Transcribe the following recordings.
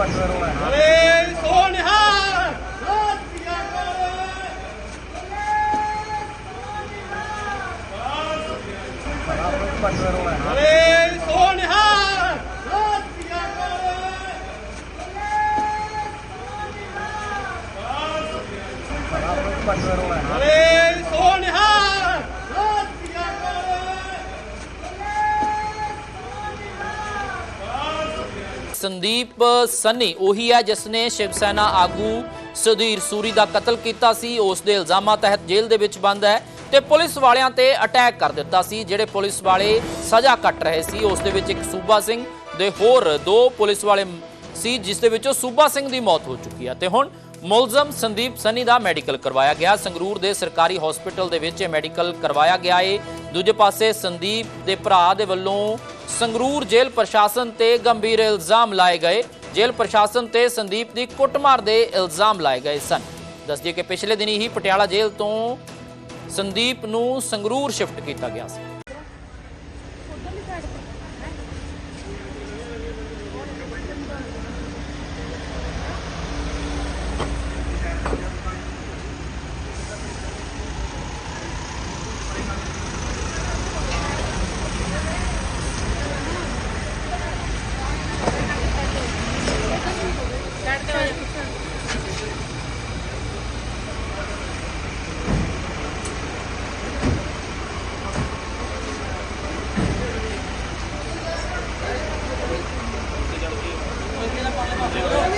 ਓਏ ਸੋਨਿਹਾ ਸਤਿਆ ਓਏ ਸੋਨਿਹਾ ਸਤਿਆ ਓਏ ਸੋਨਿਹਾ ਸੰਦੀਪ ਸੰਨੀ, ਉਹੀ ਹੈ ਜਿਸ ਨੇ ਸ਼ਿਵ ਸੈਨਾ ਆਗੂ ਸੁਧੀਰ ਸੂਰੀ ਦਾ ਕਤਲ ਕੀਤਾ ਸੀ। ਉਸ ਦੇ ਇਲਜ਼ਾਮਾਂ ਤਹਿਤ ਜੇਲ੍ਹ ਦੇ ਵਿੱਚ ਬੰਦ ਹੈ ਤੇ ਪੁਲਿਸ ਵਾਲਿਆਂ ਤੇ ਅਟੈਕ ਕਰ ਦਿੱਤਾ ਸੀ, ਜਿਹੜੇ ਪੁਲਿਸ ਵਾਲੇ ਸਜ਼ਾ ਕੱਟ ਰਹੇ ਸੀ। ਉਸ ਦੇ ਵਿੱਚ ਇੱਕ ਸੂਬਾ ਸਿੰਘ ਦੇ ਹੋਰ ਦੋ ਪੁਲਿਸ ਵਾਲੇ ਸੀ, ਜਿਸ ਦੇ ਵਿੱਚੋਂ ਸੂਬਾ ਸਿੰਘ ਦੀ ਮੌਤ ਹੋ ਚੁੱਕੀ ਹੈ। ਤੇ ਹੁਣ ਮੁਲਜ਼ਮ ਸੰਦੀਪ ਸੰਨੀ ਦਾ ਮੈਡੀਕਲ ਕਰਵਾਇਆ ਗਿਆ। ਸੰਗਰੂਰ ਦੇ ਸਰਕਾਰੀ ਹਸਪੀਟਲ ਦੇ ਵਿੱਚ ਇਹ ਮੈਡੀਕਲ ਕਰਵਾਇਆ ਗਿਆ ਏ। ਦੂਜੇ ਪਾਸੇ ਸੰਦੀਪ ਦੇ ਭਰਾ ਦੇ ਵੱਲੋਂ ਸੰਗਰੂਰ ਜੇਲ੍ਹ ਪ੍ਰਸ਼ਾਸਨ ਤੇ ਗੰਭੀਰ ਇਲਜ਼ਾਮ ਲਾਏ ਗਏ। ਜੇਲ੍ਹ ਪ੍ਰਸ਼ਾਸਨ ਤੇ ਸੰਦੀਪ ਦੀ ਕੁੱਟਮਾਰ ਦੇ ਇਲਜ਼ਾਮ ਲਾਏ ਗਏ ਸਨ। ਦੱਸਦੀ ਕਿ ਪਿਛਲੇ ਦਿਨੀ ਹੀ ਪਟਿਆਲਾ ਜੇਲ੍ਹ ਤੋਂ ਸੰਦੀਪ ਨੂੰ ਸੰਗਰੂਰ ਸ਼ਿਫਟ ਕੀਤਾ ਗਿਆ ਸੀ।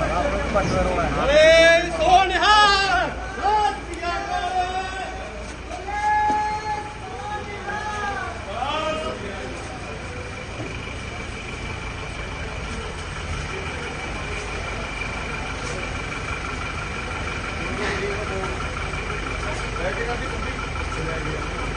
Né? Valeu!